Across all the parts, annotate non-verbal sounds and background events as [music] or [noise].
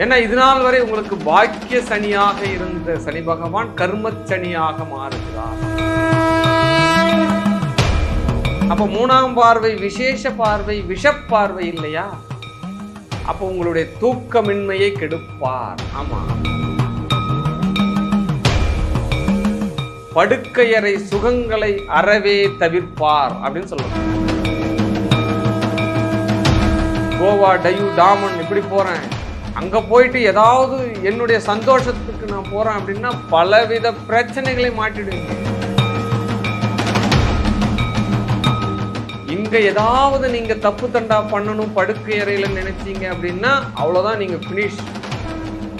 ஏன்னா இது நாள் வரை உங்களுக்கு பாக்கிய சனியாக இருந்த சனி பகவான் கர்ம சனியாக மாறுகிறார். அப்ப மூணாம் பார்வை விசேஷ பார்வை விஷப்பார்வை இல்லையா? அப்போ உங்களுடைய தூக்கமின்மையை கெடுப்பார். ஆமா. படுக்கையறை சுகங்களை அறவே தவிர்ப்பார் அப்படின்னு சொல்லுவாங்க. கோவா டயூ டாமன் இப்படி போறேன். அங்கே போயிட்டு ஏதாவது என்னுடைய சந்தோஷத்துக்கு நான் போகிறேன் அப்படின்னா பலவித பிரச்சனைகளை மாட்டிடுவீங்க இங்கே ஏதாவது நீங்கள் தப்பு தண்டா பண்ணணும் படுக்கை அறையில் நினைச்சீங்க அப்படின்னா அவ்வளோதான் நீங்கள் ஃபினிஷ்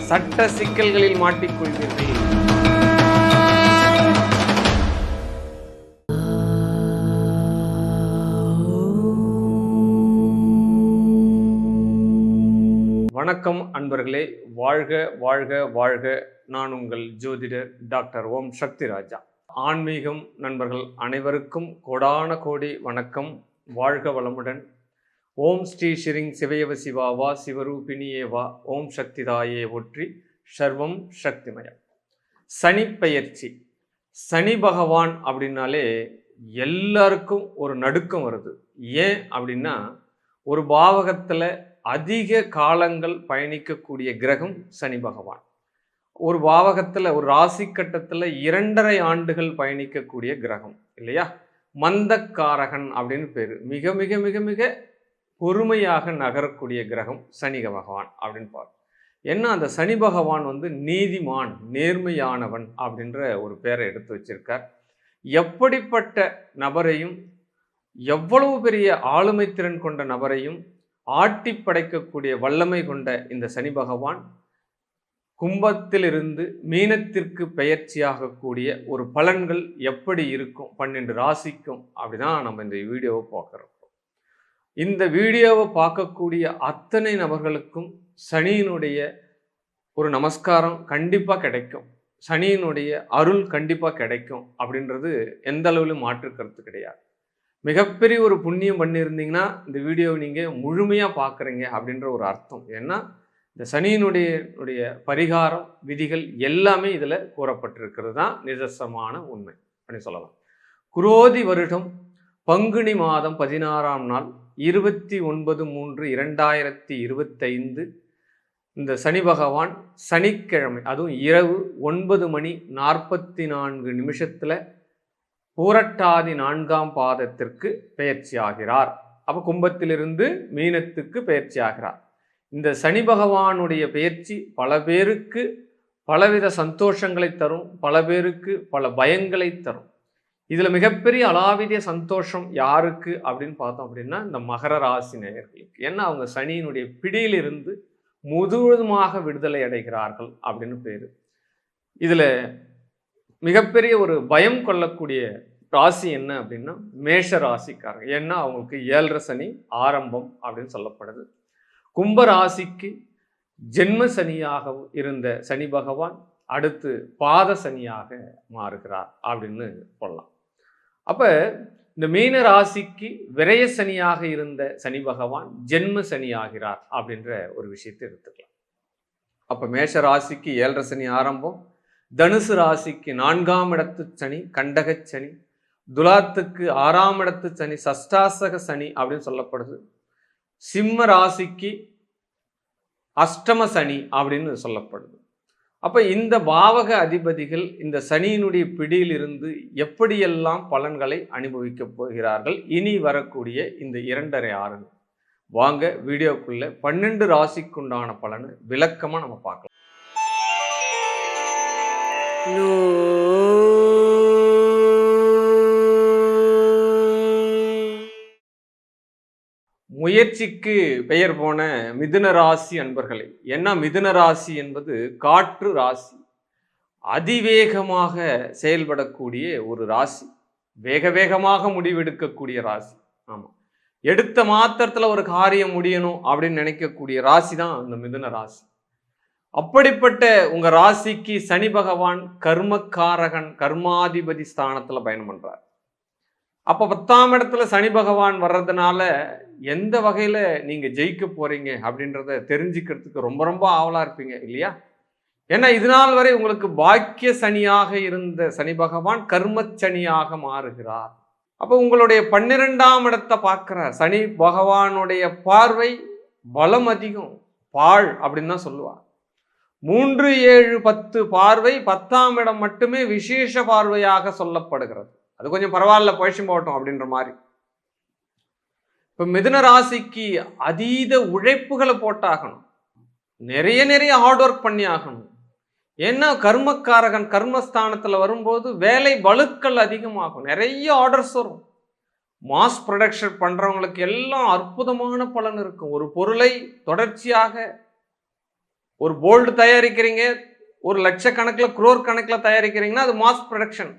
சட்ட சிக்கல்களில் மாட்டிக்கொள்வீர்கள். வணக்கம் அன்பர்களே. வாழ்க வாழ்க வாழ்க. நான் உங்கள் ஜோதிடர் டாக்டர் ஓம் சக்தி ராஜா. ஆன்மீகம் நண்பர்கள் அனைவருக்கும் கோடான கோடி வணக்கம். வாழ்க வளமுடன். ஓம் ஸ்ரீ ஸ்ரீங் சிவயவ சிவாவா சிவரூபிணியே வா. ஓம் சக்திதாயே ஒற்றி சர்வம் சக்திமயம். சனி பெயர்ச்சி. சனி பகவான் அப்படின்னாலே எல்லாருக்கும் ஒரு நடுக்கம் வருது. ஏன் அப்படின்னா ஒரு பாவகத்தில் அதிக காலங்கள் பயணிக்கக்கூடிய கிரகம் சனி பகவான். ஒரு பாவகத்தில் ஒரு ராசி கட்டத்தில் இரண்டரை ஆண்டுகள் பயணிக்கக்கூடிய கிரகம் இல்லையா? மந்தக்காரகன் அப்படின்னு பேர். மிக மிக மிக மிக பொறுமையாக நகரக்கூடிய கிரகம் சனி பகவான் அப்படின்னு பார். என்ன அந்த சனி பகவான் வந்து நீதிமான் நேர்மையானவன் அப்படின்ற ஒரு பேரை எடுத்து வச்சிருக்கார். எப்படிப்பட்ட நபரையும் எவ்வளவு பெரிய ஆளுமை திறன் கொண்ட நபரையும் ஆட்டி படைக்கக்கூடிய வல்லமை கொண்ட இந்த சனி பகவான் கும்பத்திலிருந்து மீனத்திற்கு பெயர்ச்சியாகக்கூடிய ஒரு பலன்கள் எப்படி இருக்கும்? பன்னெண்டு ராசிக்கும் அப்படிதான் நம்ம இந்த வீடியோவை பார்க்குறோம். இந்த வீடியோவை பார்க்கக்கூடிய அத்தனை நபர்களுக்கும் சனியினுடைய ஒரு நமஸ்காரம் கண்டிப்பாக கிடைக்கும். சனியினுடைய அருள் கண்டிப்பாக கிடைக்கும் அப்படின்றது எந்த அளவிலும் மாற்று கருத்து கிடையாது. மிகப்பெரிய ஒரு புண்ணியம் பண்ணியிருந்தீங்கன்னா இந்த வீடியோவை நீங்கள் முழுமையாக பார்க்குறீங்க அப்படின்ற ஒரு அர்த்தம். ஏன்னா இந்த சனியினுடைய உடைய பரிகாரம் விதிகள் எல்லாமே இதில் கூறப்பட்டிருக்கிறது தான் நிதர்சமான உண்மை அப்படின்னு சொல்லலாம். குரோதி வருடம் பங்குனி மாதம் பதினாறாம் நாள் இருபத்தி ஒன்பது மூன்று இரண்டாயிரத்தி இருபத்தைந்து இந்த சனி பகவான் சனிக்கிழமை அதுவும் இரவு ஒன்பது மணி நாற்பத்தி நான்கு நிமிஷத்தில் பூரட்டாதி நான்காம் பாதத்திற்கு பெயர்ச்சி ஆகிறார் அப்போ கும்பத்திலிருந்து மீனத்துக்கு பெயர்ச்சி ஆகிறார் இந்த சனி பகவானுடைய பெயர்ச்சி பல பேருக்கு பலவித சந்தோஷங்களை தரும் பல பேருக்கு பல பயங்களை தரும். இதில் மிகப்பெரிய அலாவிதிய சந்தோஷம் யாருக்கு அப்படின்னு பார்த்தோம் அப்படின்னா இந்த மகர ராசி நேயர்களுக்கு. ஏன்னா அவங்க சனியினுடைய பிடியிலிருந்து முழுவதுமாக விடுதலை அடைகிறார்கள் அப்படின்னு பேர். இதில் மிகப்பெரிய ஒரு பயம் கொள்ளக்கூடிய ராசி என்ன அப்படின்னா மேஷ ராசிக்காரங்க. ஏன்னா அவங்களுக்கு ஏழரை சனி ஆரம்பம் அப்படின்னு சொல்லப்படுது. கும்ப ராசிக்கு ஜென்ம சனியாக இருந்த சனி பகவான் அடுத்து பாத சனியாக மாறுகிறார் அப்படின்னு சொல்லலாம். அப்போ இந்த மீன ராசிக்கு விரய சனியாக இருந்த சனி பகவான் ஜென்ம சனியாகிறார் அப்படின்ற ஒரு விஷயத்தை எடுத்துக்கலாம். அப்போ மேஷ ராசிக்கு ஏழரை சனி ஆரம்பம் தனுசு ராசிக்கு நான்காம் இடத்து சனி கண்டக சனி துலாத்துக்கு ஆறாம் இடத்து சனி சஷ்டாசக சனி அப்படின்னு சொல்லப்படுது. சிம்ம ராசிக்கு அஷ்டம சனி அப்படின்னு சொல்லப்படுது. அப்போ இந்த பாவக அதிபதிகள் இந்த சனியினுடைய பிடியிலிருந்து எப்படியெல்லாம் பலன்களை அனுபவிக்கப் போகிறார்கள்? இனி வரக்கூடிய இந்த இரண்டரை ஆறு வாங்க வீடியோக்குள்ளே பன்னெண்டு ராசிக்குண்டான பலனை விளக்கமாக நம்ம பார்க்கலாம். முயற்சிக்கு பெயர் போன மிதுன ராசி அன்பர்களை என்ன மிதுன ராசி என்பது காற்று ராசி. அதிவேகமாக செயல்படக்கூடிய ஒரு ராசி. வேக வேகமாக முடிவெடுக்கக்கூடிய ராசி. ஆமாம் எடுத்த மாத்திரத்தில் ஒரு காரியம் முடியணும் அப்படின்னு நினைக்கக்கூடிய ராசி தான் அந்த மிதுன ராசி. அப்படிப்பட்ட உங்கள் ராசிக்கு சனி பகவான் கர்மக்காரகன் கர்மாதிபதி ஸ்தானத்தில் பயணம் பண்ணுறார் அப்போ பத்தாம் இடத்துல சனி பகவான் வர்றதுனால எந்த வகையில் நீங்கள் ஜெயிக்க போகிறீங்க அப்படின்றத தெரிஞ்சுக்கிறதுக்கு ரொம்ப ரொம்ப ஆவலாக இருப்பீங்க இல்லையா? ஏன்னா இது நாள் வரை உங்களுக்கு பாக்கிய சனியாக இருந்த சனி பகவான் கர்மச்சனியாக மாறுகிறார். அப்போ உங்களுடைய பன்னிரெண்டாம் இடத்தை பார்க்குற சனி பகவானுடைய பார்வை பலம் அதிகம் பாழ் அப்படின்னு தான் சொல்லுவார் மூன்று ஏழு பத்து பார்வை பத்தாம் இடம் மட்டுமே விசேஷ பார்வையாக சொல்லப்படுகிறது. அது கொஞ்சம் பரவாயில்ல பழச்சும் போகட்டும் அப்படின்ற மாதிரி. இப்போ மிதுன ராசிக்கு அதீத உழைப்புகளை போட்டாகணும். நிறைய நிறைய ஹார்ட் ஒர்க் பண்ணி ஆகணும். ஏன்னா கர்மக்காரகன் கர்மஸ்தானத்தில் வரும்போது வேலை வலுக்கள் அதிகமாகும். நிறைய ஆர்டர்ஸ் வரும். மாஸ் ப்ரொடக்ஷன் பண்ணுறவங்களுக்கு எல்லாம் அற்புதமான பலன் இருக்கும். ஒரு பொருளை தொடர்ச்சியாக ஒரு போல்டு தயாரிக்கிறீங்க ஒரு லட்சக்கணக்கில் குரோர் கணக்கில் தயாரிக்கிறீங்கன்னா அது மாஸ் ப்ரொடக்ஷன்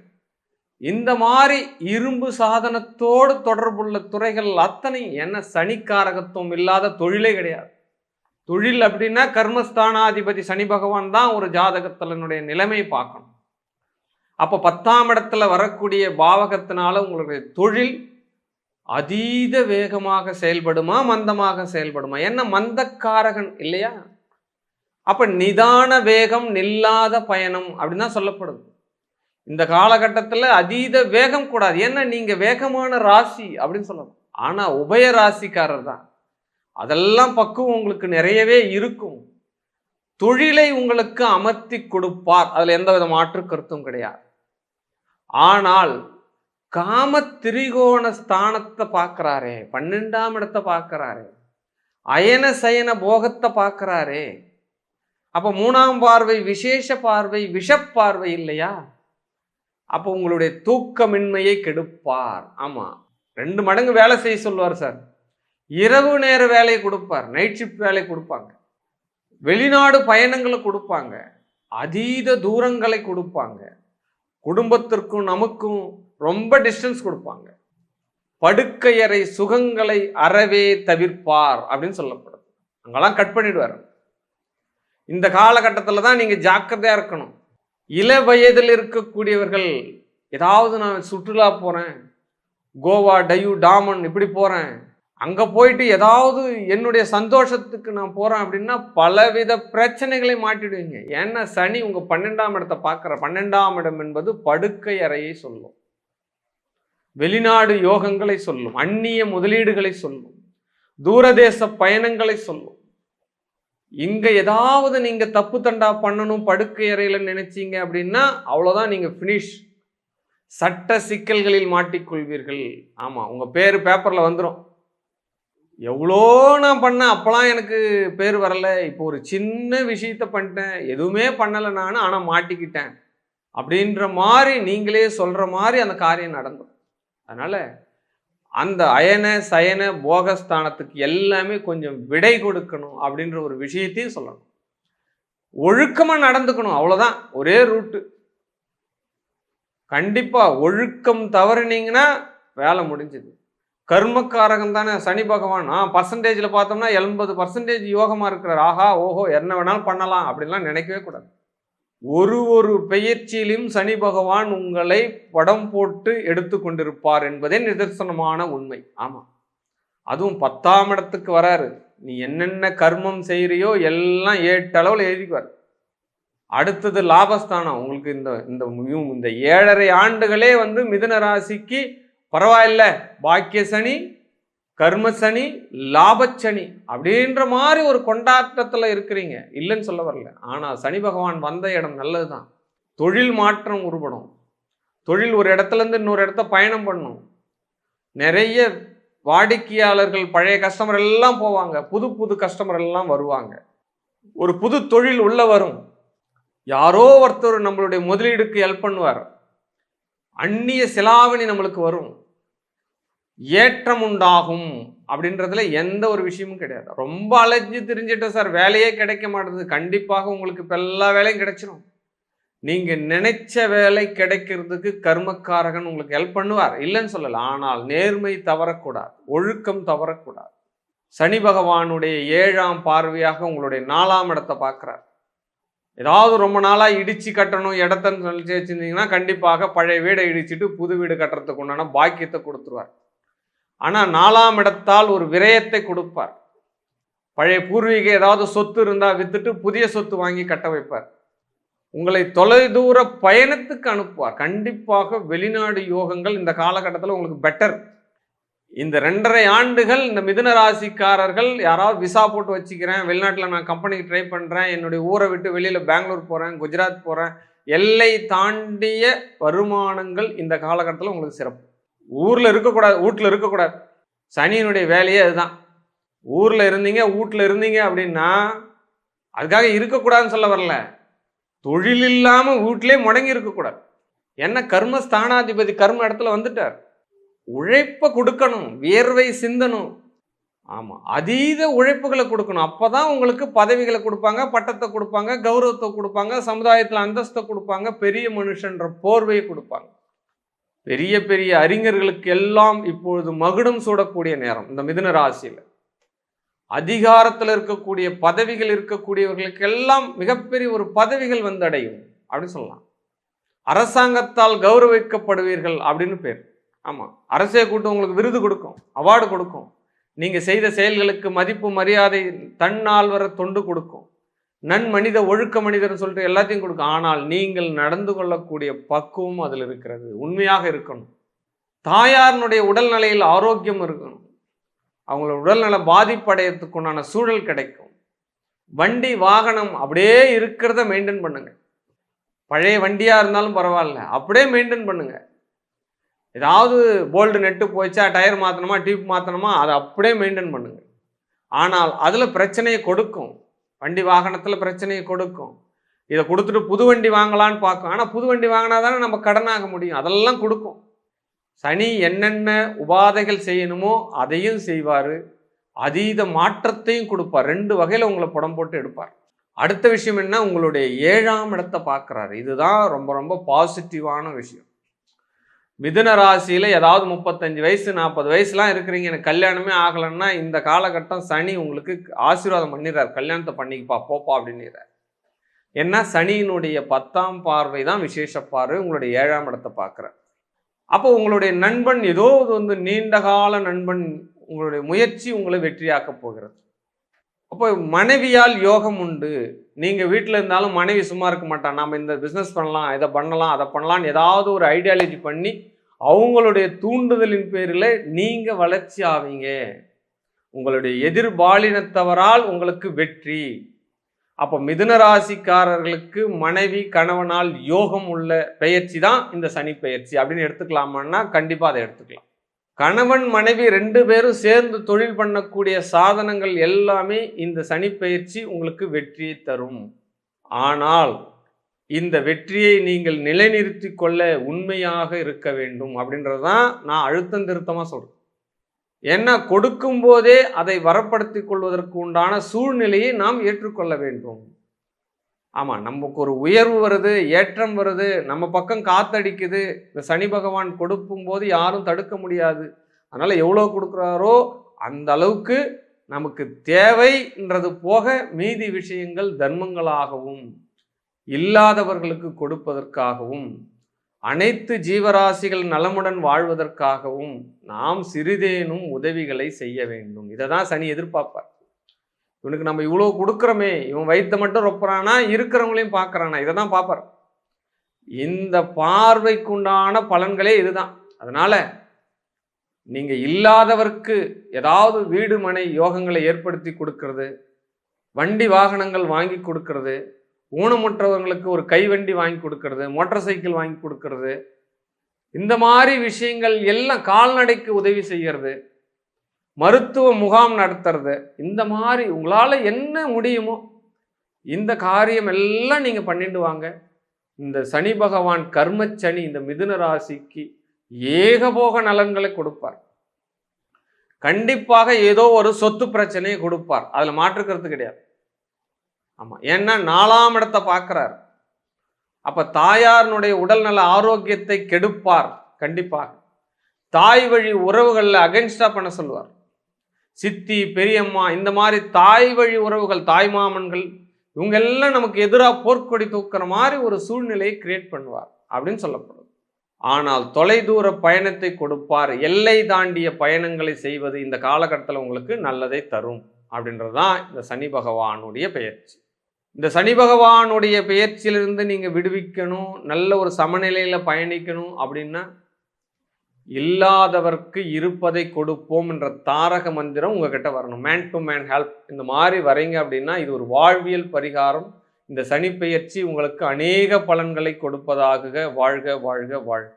இந்த மாதிரி இரும்பு சாதனத்தோடு தொடர்புள்ள துறைகள் அத்தனை என்ன சனிக்காரகத்துவம் இல்லாத தொழிலே கிடையாது. தொழில் அப்படின்னா கர்மஸ்தானாதிபதி சனி பகவான் தான் ஒரு ஜாதகத்தினுடைய நிலைமை பார்க்கணும். அப்போ பத்தாம் இடத்துல வரக்கூடிய பாவகத்தினால உங்களுடைய தொழில் அதீத வேகமாக செயல்படுமா மந்தமாக செயல்படுமா? என்ன மந்தக்காரகன் இல்லையா? அப்ப நிதான வேகம் நில்லாத பயணம் அப்படின்னு தான் சொல்லப்படுது. இந்த காலகட்டத்தில் அதீத வேகம் கூடாது. ஏன்னா நீங்கள் வேகமான ராசி அப்படின்னு சொல்லணும். ஆனால் உபய ராசிக்காரர் தான். அதெல்லாம் பக்குவம் உங்களுக்கு நிறையவே இருக்கும். தொழிலை உங்களுக்கு அமர்த்தி கொடுப்பார். அதில் எந்த வித மாற்று கருத்தும் கிடையாது. ஆனால் காம திரிகோண ஸ்தானத்தை பார்க்குறாரே. பன்னெண்டாம் இடத்தை பார்க்குறாரே. அயன சயன போகத்தை பார்க்குறாரே. அப்போ மூணாம் பார்வை விசேஷ பார்வை விஷப்பார்வை இல்லையா? அப்போ உங்களுடைய தூக்கமின்மையை கெடுப்பார். ஆமாம் ரெண்டு மடங்கு வேலை செய்ய சொல்லுவார் சார். இரவு நேர வேலையை கொடுப்பார். நைட் ஷிஃப்ட் வேலை கொடுப்பாங்க. வெளிநாடு பயணங்களை கொடுப்பாங்க. அதீத தூரங்களை கொடுப்பாங்க. குடும்பத்திற்கும் நமக்கும் ரொம்ப டிஸ்டன்ஸ் கொடுப்பாங்க. படுக்கையறை சுகங்களை அறவே தவிர்ப்பார் அப்படின்னு சொல்லப்படுது அங்கெல்லாம் கட் பண்ணிடுவார். இந்த காலகட்டத்தில் தான் நீங்கள் ஜாக்கிரதையாக இருக்கணும். இள வயதில் இருக்கக்கூடியவர்கள் ஏதாவது நான் சுற்றுலா போகிறேன் கோவா டயூ டாமன் இப்படி போகிறேன் அங்கே போயிட்டு ஏதாவது என்னுடைய சந்தோஷத்துக்கு நான் போகிறேன் அப்படின்னா பலவித பிரச்சனைகளை மாட்டிடுவீங்க. ஏன்னா சனி உங்கள் பன்னெண்டாம் இடத்தை பார்க்குற பன்னெண்டாம் இடம் என்பது படுக்கை அறையை சொல்லும். வெளிநாடு யோகங்களை சொல்லும் அந்நிய முதலீடுகளை சொல்லும் தூரதேச பயணங்களை சொல்லும். இங்க ஏதாவது நீங்க தப்பு தண்டா பண்ணணும் படுக்கை அறையில நினைச்சீங்க அப்படின்னா அவ்வளவுதான் நீங்க பினிஷ் சட்ட சிக்கல்களில் மாட்டிக்கொள்வீர்கள். ஆமா உங்க பேர் பேப்பர்ல வந்துடும் எவ்வளோ நான் பண்ணேன் அப்போலாம் எனக்கு பேர் வரலை. இப்போ ஒரு சின்ன விஷயத்த பண்ணிட்டேன். எதுவுமே பண்ணலை நான் ஆனால் மாட்டிக்கிட்டேன். அப்படின்ற மாதிரி நீங்களே சொல்கிற மாதிரி அந்த காரியம் நடந்தோம் அதனால் அந்த அயன சயன போகஸ்தானத்துக்கு எல்லாமே கொஞ்சம் விடை கொடுக்கணும் அப்படின்ற ஒரு விஷயத்தையும் சொல்லணும். ஒழுக்கமாக நடந்துக்கணும் அவ்வளோதான் ஒரே ரூட்டு. கண்டிப்பாக ஒழுக்கம் தவறினீங்கன்னா வேலை முடிஞ்சுது. கர்மக்காரகம் தானே சனி பகவான். ஆ பர்சன்டேஜில் பார்த்தோம்னா எண்பது பர்சன்டேஜ் யோகமாக இருக்கிறார். ஆஹா ஓஹோ என்ன வேணாலும் பண்ணலாம் அப்படின்லாம் நினைக்கவே கூடாது. ஒரு ஒரு பெயர்ச்சியிலும் சனி பகவான் உங்களை படம் போட்டு எடுத்து கொண்டிருப்பார் என்பதே நிதர்சனமான உண்மை. ஆமாம் அதுவும் பத்தாம் இடத்துக்கு வராரு. நீ என்னென்ன கர்மம் செய்கிறியோ எல்லாம் ஏட்டளவில் எழுதிக்குவார். அடுத்தது லாபஸ்தானம். உங்களுக்கு இந்த இந்த இந்த ஏழரை ஆண்டுகளே வந்து மிதுன ராசிக்கு பரவாயில்ல. பாக்கிய சனி கர்ம சனி லாபச்சனி அப்படின்ற மாதிரி ஒரு கொண்டாட்டத்தில் இருக்கிறீங்க. இல்லைன்னு சொல்ல வரல. ஆனால் சனி பகவான் வந்த இடம் நல்லது தான் தொழில் மாற்றம் உருப்படும் தொழில் ஒரு இடத்துலேருந்து இன்னொரு இடத்த பயணம் பண்ணும். நிறைய வாடிக்கையாளர்கள் பழைய கஸ்டமர் எல்லாம் போவாங்க. புது புது கஸ்டமர் எல்லாம் வருவாங்க. ஒரு புது தொழில் உள்ள வரும். யாரோ ஒருத்தர் நம்மளுடைய முதலீடுக்கு ஹெல்ப் பண்ணுவார். அந்நிய செலாவணி நம்மளுக்கு வரும். ஏற்றம் உண்டாகும் அப்படின்றதுல எந்த ஒரு விஷயமும் கிடையாது. ரொம்ப அலைஞ்சு தெரிஞ்சிட்டோம் சார் வேலையே கிடைக்க மாட்டேது. கண்டிப்பாக உங்களுக்கு இப்போ எல்லா வேலையும் கிடைச்சிடும் நீங்கள் நினைச்ச வேலை கிடைக்கிறதுக்கு கர்மக்காரகன் உங்களுக்கு ஹெல்ப் பண்ணுவார். இல்லைன்னு சொல்லலை. ஆனால் நேர்மை தவறக்கூடாது. ஒழுக்கம் தவறக்கூடாது. சனி பகவானுடைய ஏழாம் பார்வையாக உங்களுடைய நாலாம் இடத்தை பார்க்குறார். ஏதாவது ரொம்ப நாளாக இடித்து கட்டணும் இடத்தன்னு சொல்லி வச்சுருந்தீங்கன்னா கண்டிப்பாக பழைய வீடை இடிச்சிட்டு புது வீடு கட்டுறதுக்கு உண்டான பாக்கியத்தை கொடுத்துருவார். ஆனால் நாலாம் இடத்தால் ஒரு விரயத்தை கொடுப்பார். பழைய பூர்வீக ஏதாவது சொத்து இருந்தால் வித்துட்டு புதிய சொத்து வாங்கி கட்ட வைப்பார். உங்களை தொலைதூர பயணத்துக்கு அனுப்புவார். கண்டிப்பாக வெளிநாடு யோகங்கள் இந்த காலகட்டத்தில் உங்களுக்கு பெட்டர் இந்த ரெண்டரை ஆண்டுகள் இந்த மிதுன ராசிக்காரர்கள் யாராவது விசா போட்டு வச்சுக்கிறேன் வெளிநாட்டில் நான் கம்பெனிக்கு ட்ரை பண்ணுறேன் என்னுடைய ஊரை விட்டு வெளியில் பெங்களூர் போகிறேன் குஜராத் போகிறேன் எல்லை தாண்டிய வருமானங்கள் இந்த காலகட்டத்தில் உங்களுக்கு சிறப்பு. ஊரில் இருக்கக்கூடாது வீட்டில் இருக்கக்கூடாது. சனியினுடைய வேலையே அதுதான். ஊரில் இருந்தீங்க வீட்டில் இருந்தீங்க அப்படின்னா அதுக்காக இருக்கக்கூடாதுன்னு சொல்ல வரல. தொழில் இல்லாமல் வீட்டிலே முடங்கி இருக்கக்கூடாது. என்ன கர்ம ஸ்தானாதிபதி கர்ம இடத்துல வந்துட்டார். உழைப்பை கொடுக்கணும் வியர்வை சிந்தனும் ஆமாம் அதீத உழைப்புகளை கொடுக்கணும். அப்போ தான் உங்களுக்கு பதவிகளை கொடுப்பாங்க பட்டத்தை கொடுப்பாங்க கௌரவத்தை கொடுப்பாங்க சமுதாயத்தில் அந்தஸ்தை கொடுப்பாங்க பெரிய மனுஷன்ற போர்வையை கொடுப்பாங்க. பெரிய பெரிய அறிஞர்களுக்கு எல்லாம் இப்பொழுது மகுடம் சூடக்கூடிய நேரம் இந்த மிதுன ராசியில். அதிகாரத்தில் இருக்கக்கூடிய பதவிகள் இருக்கக்கூடியவர்களுக்கு எல்லாம் மிகப்பெரிய ஒரு பதவிகள் வந்தடையும் அப்படின்னு சொல்லலாம். அரசாங்கத்தால் கௌரவிக்கப்படுவீர்கள் அப்படின்னு பேர். ஆமாம் அரசே கூட்டம் உங்களுக்கு விருது கொடுக்கும் அவார்டு கொடுக்கும். நீங்கள் செய்த செயல்களுக்கு மதிப்பு மரியாதை தன்னால் வர தொண்டு கொடுக்கும். நன் மனித ஒழுக்க மனிதர்னு சொல்லிட்டு எல்லாத்தையும் கொடுக்கும். ஆனால் நீங்கள் நடந்து கொள்ளக்கூடிய பக்குவம் அதில் இருக்கிறது. உண்மையாக இருக்கணும். தாயாரினுடைய உடல்நிலையில் ஆரோக்கியம் இருக்கணும். அவங்களோட உடல்நல பாதிப்படையத்துக்கு உண்டான சூழல் கிடைக்கும். வண்டி வாகனம் அப்படியே இருக்கிறத மெயின்டைன் பண்ணுங்க. பழைய வண்டியாக இருந்தாலும் பரவாயில்ல. அப்படியே மெயின்டைன் பண்ணுங்க. ஏதாவது போல்டு நெட்டு போயிச்சா டயர் மாற்றணுமா டியூப் மாற்றணுமா அதை அப்படியே மெயின்டைன் பண்ணுங்க. ஆனால் அதில் பிரச்சனையை கொடுக்கும். வண்டி வாகனத்தில் பிரச்சனையை கொடுக்கும். இதை கொடுத்துட்டு புது வண்டி வாங்கலான்னு பார்க்கும். ஆனால் புது வண்டி வாங்கினா தானே நம்ம கடனாக முடியும். அதெல்லாம் கொடுக்கும். சனி என்னென்ன உபாதைகள் செய்யணுமோ அதையும் செய்வார். அதீத மாற்றத்தையும் கொடுப்பார். ரெண்டு வகையில் உங்களை புடம் போட்டு எடுப்பார். அடுத்த விஷயம் என்ன? உங்களுடைய ஏழாம் இடத்தை பார்க்குறாரு. இதுதான் ரொம்ப ரொம்ப பாசிட்டிவான விஷயம். மிதுன ராசியில் ஏதாவது முப்பத்தஞ்சு வயசு நாற்பது வயசுலாம் இருக்கிறீங்க எனக்கு கல்யாணமே ஆகலைன்னா இந்த காலகட்டம் சனி உங்களுக்கு ஆசீர்வாதம் பண்ணிடுறார். கல்யாணத்தை பண்ணிக்கப்பா போப்பா அப்படின்னுறார் ஏன்னா சனியினுடைய பத்தாம் பார்வை தான் விசேஷ பார்வை. உங்களுடைய ஏழாம் இடத்தை பார்க்குறார். அப்போ உங்களுடைய நண்பன் ஏதோ வந்து நீண்ட கால நண்பன் உங்களுடைய முயற்சி உங்களை வெற்றியாக்க போகிறது. அப்போ மனைவியால் யோகம் உண்டு. நீங்கள் வீட்டில் இருந்தாலும் மனைவி சும்மா இருக்க மாட்டான் நம்ம இந்த பிஸ்னஸ் பண்ணலாம் இதை பண்ணலாம் அதை பண்ணலாம்னு ஏதாவது ஒரு ஐடியாலஜி பண்ணி அவங்களுடைய தூண்டுதலின் பேரில் நீங்கள் வளர்ச்சி ஆவீங்க. உங்களுடைய எதிர்பாலினத்தவரால் உங்களுக்கு வெற்றி. அப்போ மிதுன ராசிக்காரர்களுக்கு மனைவி கணவனால் யோகம் உள்ள பெயர்ச்சி தான் இந்த சனி பெயர்ச்சி. அப்படின்னு எடுத்துக்கலாமான்னா கண்டிப்பாக அதை எடுத்துக்கலாம். கணவன் மனைவி ரெண்டு பேரும் சேர்ந்து தொழில் பண்ணக்கூடிய சாதனங்கள் எல்லாமே இந்த சனி பயிற்சி உங்களுக்கு வெற்றியை தரும். ஆனால் இந்த வெற்றியை நீங்கள் நிலைநிறுத்தி கொள்ள உண்மையாக இருக்க வேண்டும் அப்படின்றது தான் நான் அழுத்தம் திருத்தமாக சொல்கிறேன் ஏன்னா கொடுக்கும் போதே அதை வரப்படுத்தி கொள்வதற்கு உண்டான சூழ்நிலையை நாம் ஏற்றுக்கொள்ள வேண்டும். ஆமாம் நமக்கு ஒரு உயர்வு வருது ஏற்றம் வருது நம்ம பக்கம் காத்தடிக்குது இந்த சனி பகவான் கொடுக்கும் போது யாரும் தடுக்க முடியாது. அதனால் எவ்வளோ கொடுக்குறாரோ அந்த அளவுக்கு நமக்கு தேவைன்றது போக மீதி விஷயங்கள் தர்மங்களாகவும் இல்லாதவர்களுக்கு கொடுப்பதற்காகவும் அனைத்து ஜீவராசிகள் நலமுடன் வாழ்வதற்காகவும் நாம் சிறிதேனும் உதவிகளை செய்ய வேண்டும். இதை தான் சனி எதிர்பார்ப்பார். இவனுக்கு நம்ம இவ்வளோ கொடுக்குறோமே இவன் வயிற்ற மட்டும் ரொப்புறானா இருக்கிறவங்களையும் பார்க்குறானா இதை தான் பார்ப்பார் இந்த பார்வைக்குண்டான பலன்களே இதுதான். அதனால் நீங்கள் இல்லாதவர்க்கு ஏதாவது வீடு மனை யோகங்களை ஏற்படுத்தி கொடுக்கறது வண்டி வாகனங்கள் வாங்கி கொடுக்கறது ஊனமுற்றவங்களுக்கு ஒரு கைவண்டி வாங்கி கொடுக்கறது மோட்டார் சைக்கிள் வாங்கி கொடுக்கறது. இந்த மாதிரி விஷயங்கள் எல்லாம் கால்நடைக்கு உதவி செய்கிறது. மருத்துவ முகாம் நடத்துறது. இந்த மாதிரி உங்களால் என்ன முடியுமோ இந்த காரியம் எல்லாம் நீங்கள் பண்ணிட்டு வாங்க. இந்த சனி பகவான் கர்மச்சனி இந்த மிதுன ராசிக்கு ஏகபோக நலன்களை கொடுப்பார். கண்டிப்பாக ஏதோ ஒரு சொத்து பிரச்சனையை கொடுப்பார். அதில் மாற்றுக்கிறது கிடையாது. ஆமாம் ஏன்னா நாலாம் இடத்தை பார்க்குறார். அப்போ தாயாரினுடைய உடல்நல ஆரோக்கியத்தை கெடுப்பார் கண்டிப்பாக. தாய் வழி உறவுகளில் அகென்ஸ்டாக பண்ண சொல்லுவார். சித்தி பெரியம்மா இந்த மாதிரி தாய் வழி உறவுகள் தாய் மாமன்கள் இவங்க எல்லாம் நமக்கு எதிராக போர்க்கொடி தூக்குற மாதிரி ஒரு சூழ்நிலையை கிரியேட் பண்ணுவார் அப்படின்னு சொல்லப்படுது. ஆனால் தொலைதூர பயணத்தை கொடுப்பார். எல்லை தாண்டிய பயணங்களை செய்வது இந்த காலகட்டத்தில் உங்களுக்கு நல்லதை தரும் அப்படின்றது தான் இந்த சனி பகவானுடைய பெயர்ச்சி. இந்த சனி பகவானுடைய பெயர்ச்சியிலிருந்து நீங்கள் விடுவிக்கணும் நல்ல ஒரு சமநிலையில் பயணிக்கணும் அப்படின்னா இல்லாதவர்க்கு இருப்பதை கொடுப்போம் என்ற தாரக மந்திரம் உங்ககிட்ட வரணும். மேன் டு மேன் ஹெல்ப் இந்த மாதிரி வரீங்க அப்படின்னா இது ஒரு வாழ்வியல் பரிகாரம். இந்த சனி பெயர்ச்சி உங்களுக்கு அநேக பலன்களை கொடுப்பதாக வாழ்க வாழ்க வாழ்க.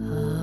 Uh... [gasps]